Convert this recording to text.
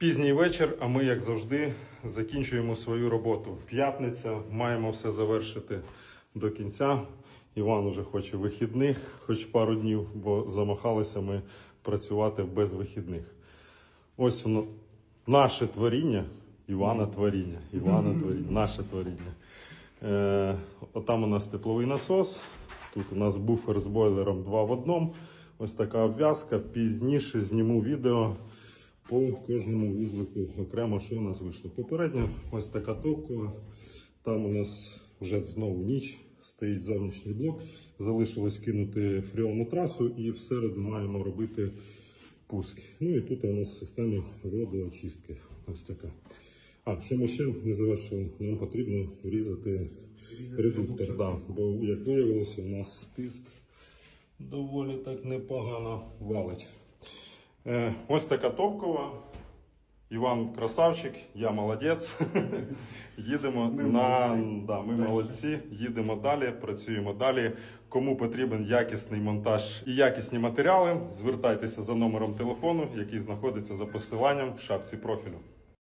Пізній вечір, а ми, як завжди, закінчуємо свою роботу. П'ятниця, маємо все завершити до кінця. Іван уже хоче вихідних, хоч пару днів, бо замахалися ми працювати без вихідних. Ось воно, наше творіння, Івана творіння, Івана творіння, наше творіння. Е, отам у нас тепловий насос. Тут у нас буфер з бойлером 2 в одному. Ось така обв'язка. Пізніше зніму відео по кожному вузлику окремо, що у нас вийшло. Попередньо ось така топкова. Там у нас вже знову ніч. Стоїть зовнішній блок. Залишилось кинути фріонну трасу і всереду маємо робити пуск. Ну і тут у нас система водоочистки. Ось така. А, що ми ще не завершили? Нам потрібно врізати редуктор. Да, бо, як виявилося, у нас тиск доволі так непогано валить. Е, ось така топкова. Іван красавчик, я молодець. Їдемо Ми на молодці. да, ми молодці. Їдемо далі, працюємо далі. Кому потрібен якісний монтаж і якісні матеріали, звертайтеся за номером телефону, який знаходиться за посиланням в шапці профілю.